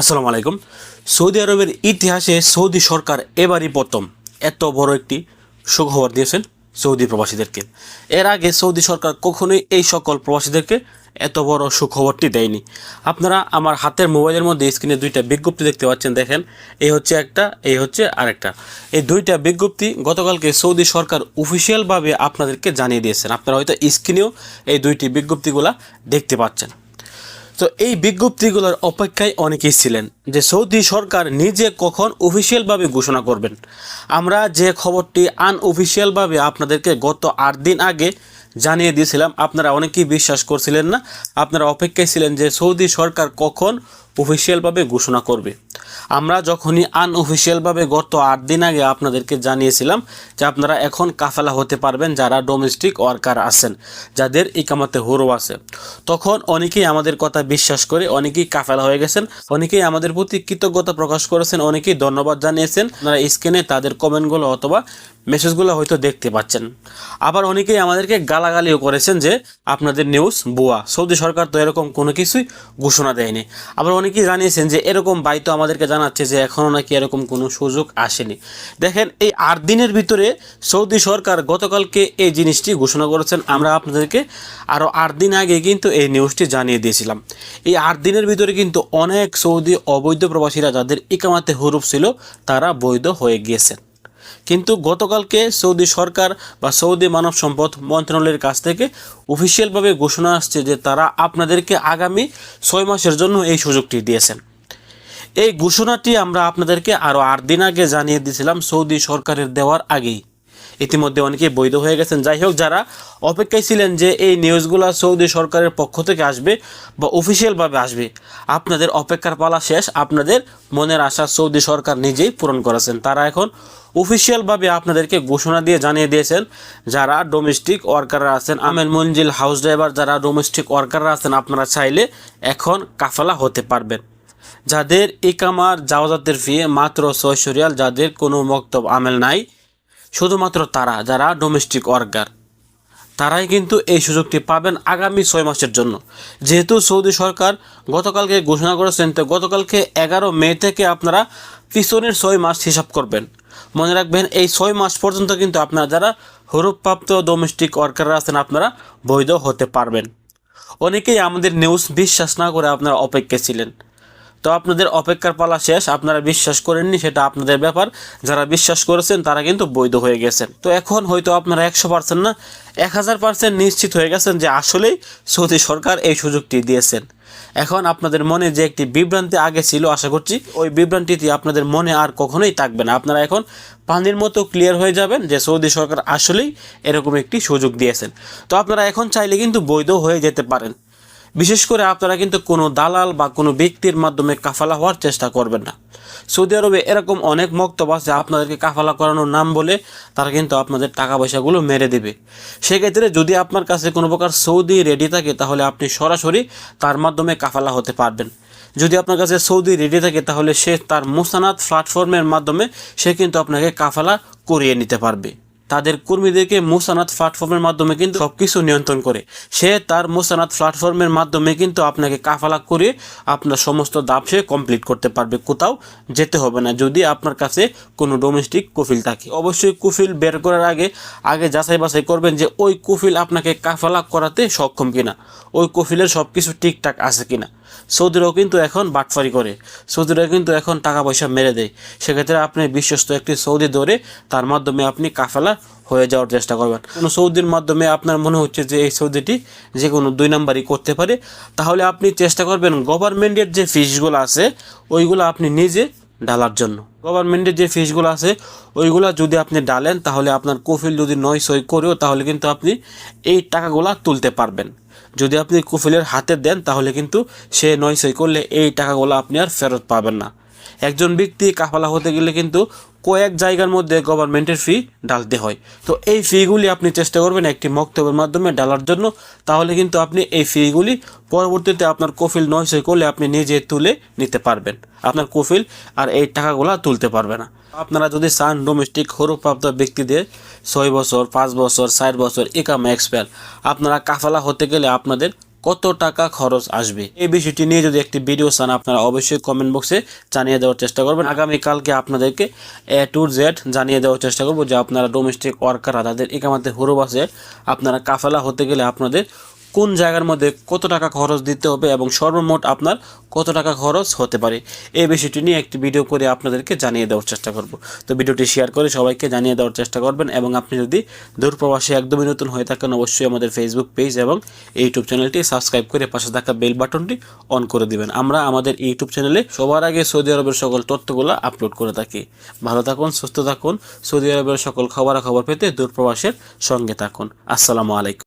আসসালামু আলাইকুম। সৌদি আরবের ইতিহাসে সৌদি সরকার এবারই প্রথম এত বড় একটি সুখবর দিয়েছেন সৌদি প্রবাসীদেরকে। এর আগে সৌদি সরকার কখনোই এই সকল প্রবাসীদেরকে এত বড় সুখবরটি দেয়নি। আপনারা আমার হাতের মোবাইলের মধ্যে স্ক্রিনে দুইটা বিজ্ঞপ্তি দেখতে পাচ্ছেন, দেখেন। এই হচ্ছে একটা, এই হচ্ছে আরেকটা। এই দুইটা বিজ্ঞপ্তি গতকালকে সৌদি সরকার অফিসিয়ালভাবে আপনাদেরকে জানিয়ে দিয়েছেন। আপনারা হয়তো স্ক্রিনেও এই দুইটি বিজ্ঞপ্তিগুলা দেখতে পাচ্ছেন। তো এই বিজ্ঞপ্তিগুলোর অপেক্ষায় অনেকেই ছিলেন যে সৌদি সরকার নিজে কখন অফিসিয়ালভাবে ঘোষণা করবেন। আমরা যে খবরটি আনঅফিসিয়ালভাবে আপনাদেরকে গত আট দিন আগে জানিয়ে দিয়েছিলাম, আপনারা অনেকেই বিশ্বাস করছিলেন না। আপনারা অপেক্ষায় ছিলেন যে সৌদি সরকার কখন অফিসিয়ালভাবে ঘোষণা করবে। আমরা যখনই আনঅফিসিয়ালভাবে গত আট দিন আগে আপনাদেরকে জানিয়েছিলাম যে আপনারা এখন কাফেলা হতে পারবেন যারা ডোমেস্টিক ওয়ার্কার আছেন, যাদের ইকামাতে হুরো আছে। তখন অনেকেই আমাদের কথা বিশ্বাস করে, অনেকেই কাফেলা হয়ে গেছেন, অনেকেই আমাদের প্রতি কৃতজ্ঞতা প্রকাশ করেছেন, অনেকেই ধন্যবাদ জানিয়েছেন। আপনারা স্ক্রিনে তাদের কমেন্টগুলো অথবা মেসেজগুলো হয়তো দেখতে পাচ্ছেন। আবার অনেকেই আমাদেরকে গালাগালিও করেছেন যে, আপনাদের নিউজ বুয়া সৌদি সরকার তো এরকম কোনো কিছুই ঘোষণা দেয়নি। আবার অনেকেই জানিয়েছেন যে, এরকম বাই তো আমাদেরকে জানাচ্ছে যে, এখনও নাকি এরকম কোনো সুযোগ আসেনি। দেখেন, এই আট দিনের ভিতরে সৌদি সরকার গতকালকে এই জিনিসটি ঘোষণা করেছেন। আমরা আপনাদেরকে আরও আট দিন আগে কিন্তু এই নিউজটি জানিয়ে দিয়েছিলাম। এই আট দিনের ভিতরে কিন্তু অনেক সৌদি অবৈধ প্রবাসীরা যাদের ইকামাতে হুরুপ ছিল, তারা বৈধ হয়ে গিয়েছেন কিন্তু গতকালকে সৌদি সরকার বা সৌদি মানব সম্পদ মন্ত্রণালয়ের কাছ থেকে অফিসিয়ালভাবে ঘোষণা আসছে যে তারা আপনাদেরকে আগামী ছয় মাসের জন্য এই সুযোগটি দিয়েছেন। এই ঘোষণাটি আমরা আপনাদেরকে আরও আট দিন আগে জানিয়ে দিয়েছিলাম সৌদি সরকারের দেওয়ার আগেই। ইতিমধ্যে অনেকে বৈধ হয়ে গেছেন। যাই হোক, যারা অপেক্ষায় ছিলেন যে এই নিউজগুলো সৌদি সরকারের পক্ষ থেকে আসবে বা অফিসিয়ালভাবে আসবে, আপনাদের অপেক্ষার পালা শেষ। আপনাদের মনের আশা সৌদি সরকার নিজেই পূরণ করেছেন। তারা এখন অফিসিয়ালভাবে আপনাদেরকে ঘোষণা দিয়ে জানিয়ে দিয়েছেন, যারা ডোমেস্টিক ওয়ার্কাররা আছেন আমের মঞ্জিল হাউস ড্রাইভার যারা ডোমেস্টিক ওয়ার্কাররা আছেন, আপনারা চাইলে এখন কাফেলা হতে পারবেন। যাদের ইকামার জাওয়াজাতের ফি মাত্র ছয়শো যাদের কোনো মক্তব আমেল নাই শুধুমাত্র তারা যারা ডোমেস্টিক ওয়ার্কার তারাই কিন্তু এই সুযোগটি পাবেন আগামী ছয় মাসের জন্য। যেহেতু সৌদি সরকার গতকালকে ঘোষণা করেছেন তো গতকালকে এগারো মে থেকে আপনারা পিছনের ছয় মাস হিসাব করবেন। মনে রাখবেন এই ছয় মাস পর্যন্ত কিন্তু আপনারা যারা হরুপ্রাপ্ত ডোমেস্টিক ওয়ার্কাররা আছেন, আপনারা বৈধ হতে পারবেন। অনেকেই আমাদের নিউজ বিশ্বাস না করে আপনারা অপেক্ষা ছিলেন। তো আপনাদের অপেক্ষার পালা শেষ, আপনারা বিশ্বাস করেননি, সেটা আপনাদের ব্যাপার। যারা বিশ্বাস করেছেন, তারা কিন্তু বৈধ হয়ে গেছেন। তো এখন হয়তো আপনারা একশো পার্সেন্ট না, এক হাজার পার্সেন্ট নিশ্চিত হয়ে গেছেন যে আসলেই সৌদি সরকার এই সুযোগটি দিয়েছেন। এখন আপনাদের মনে যে একটি বিভ্রান্তি আগে ছিল, আশা করছি ওই বিভ্রান্তিটি আপনাদের মনে আর কখনোই থাকবে না। আপনারা এখন পানির মতো ক্লিয়ার হয়ে যাবেন যে সৌদি সরকার আসলেই এরকম একটি সুযোগ দিয়েছেন। তো আপনারা এখন চাইলে কিন্তু বৈধ হয়ে যেতে পারেন। বিশেষ করে আপনারা কিন্তু কোনো দালাল বা কোনো ব্যক্তির মাধ্যমে কাফালা হওয়ার চেষ্টা করবেন না। সৌদি আরবে এরকম অনেক মক্তব আছে, আপনাদেরকে কাফালা করানোর নাম বলে তারা কিন্তু আপনাদের টাকা পয়সাগুলো মেরে দেবে। সেক্ষেত্রে যদি আপনার কাছে কোনো প্রকার সৌদি রেডি থাকে, তাহলে আপনি সরাসরি তার মাধ্যমে কাফালা হতে পারবেন। যদি আপনার কাছে সৌদি রেডি থাকে, তাহলে সে তার মোসানাত প্ল্যাটফর্মের মাধ্যমে সে কিন্তু আপনাকে কাফালা করিয়ে নিতে পারবে। তাদের কর্মীদেরকে মোসানাত প্ল্যাটফর্মের মাধ্যমে কিন্তু সব কিছু নিয়ন্ত্রণ করে। সে তার মোসানাত প্ল্যাটফর্মের মাধ্যমে কিন্তু আপনাকে কাফালা করে আপনার সমস্ত দাব সে কমপ্লিট করতে পারবে। কোথাও যেতে হবে না, যদি আপনার কাছে কোনো ডোমেস্টিক কুফিল থাকে। অবশ্যই কুফিল বের করার আগে আগে যাচাই বাছাই করবেন যে ওই কুফিল আপনাকে কাফালা করাতে সক্ষম কিনা, ওই কুফিলের সব কিছু ঠিকঠাক আছে কিনা। সৌদিরাও কিন্তু এখন বাটফারি করে। সৌদিরাও কিন্তু এখন টাকা পয়সা মেরে দেয়। সেক্ষেত্রে আপনি বিশ্বস্ত একটি সৌদি ধরে তার মাধ্যমে আপনি কাফেলা হয়ে যাওয়ার চেষ্টা করবেন। কোনো সৌদির মাধ্যমে আপনার মনে হচ্ছে যে এই সৌদিটি যে কোনো দুই নাম্বারই করতে পারে, তাহলে আপনি চেষ্টা করবেন গভর্নমেন্টের যে ফিসগুলো আছে, ওইগুলো আপনি নিজে ডালার জন্য। গভর্নমেন্টের যে ফিসগুলো আছে, ওইগুলো যদি আপনি ডালেন, তাহলে আপনার কফিল যদি নয় সই করেও, তাহলে কিন্তু আপনি এই টাকাগুলা তুলতে পারবেন। যদি আপনি কুফিলের হাতে দেন, তাহলে কিন্তু সে নয় সই করলে এই টাকাগুলো আপনি আর ফেরত পাবেন না। একজন ব্যক্তি কাফালা হতে গেলে কিন্তু কয়েক জায়গার মধ্যে গভর্নমেন্টের ফি ডালতে হয়। তো এই ফিগুলি আপনি চেষ্টা করবেন একটি মক্তবের মাধ্যমে ডালার জন্য। তাহলে কিন্তু আপনি এই ফিগুলি পরবর্তীতে আপনার কফিল নয় সই করলে আপনি নিজে তুলে নিতে পারবেন। আপনার কফিল আর এই টাকাগুলো তুলতে পারবে না। আপনারা যদি সান ডোমেস্টিক হরুপ্রাপ্ত ব্যক্তিদের ছয় বছর, পাঁচ বছর ষাট বছর, একাম এক্সপায়ার আপনারা কাফালা হতে গেলে আপনাদের কত টাকা খরচ আসবে? এই বিষয়টি নিয়ে যদি একটি ভিডিও চান, আপনারা অবশ্যই কমেন্ট বক্সে জানিয়ে দেওয়ার চেষ্টা করবেন। আগামীকালকে আপনাদেরকে এ টু জেড জানিয়ে দেওয়ার চেষ্টা করব যে আপনারা ডোমেস্টিক ওয়ার্কাররা তাদের একামাতে হুরুব আছে, আপনারা কাফেলা হতে গেলে আপনাদের কোন জায়গার মধ্যে কত টাকা খরচ দিতে হবে এবং সর্বমোট আপনার কত টাকা খরচ হতে পারে? এই বিষয়টি নিয়ে একটি ভিডিও করে আপনাদেরকে জানিয়ে দেওয়ার চেষ্টা করব। তো ভিডিওটি শেয়ার করে সবাইকে জানিয়ে দেওয়ার চেষ্টা করবেন এবং আপনি যদি দূরপ্রবাসী একদমই নতুন হয়ে থাকেন, অবশ্যই আমাদের ফেসবুক পেজ এবং ইউটিউব চ্যানেলটি সাবস্ক্রাইব করে পাশে থাকা বেল বাটনটি অন করে দিবেন। আমরা আমাদের ইউটিউব চ্যানেলে সবার আগে সৌদি আরবের সকল তথ্যগুলো আপলোড করে থাকি। ভালো থাকুন, সুস্থ থাকুন সৌদি আরবের সকল খবরাখবর পেতে দূরপ্রবাসের সঙ্গে থাকুন। আসসালামু আলাইকুম।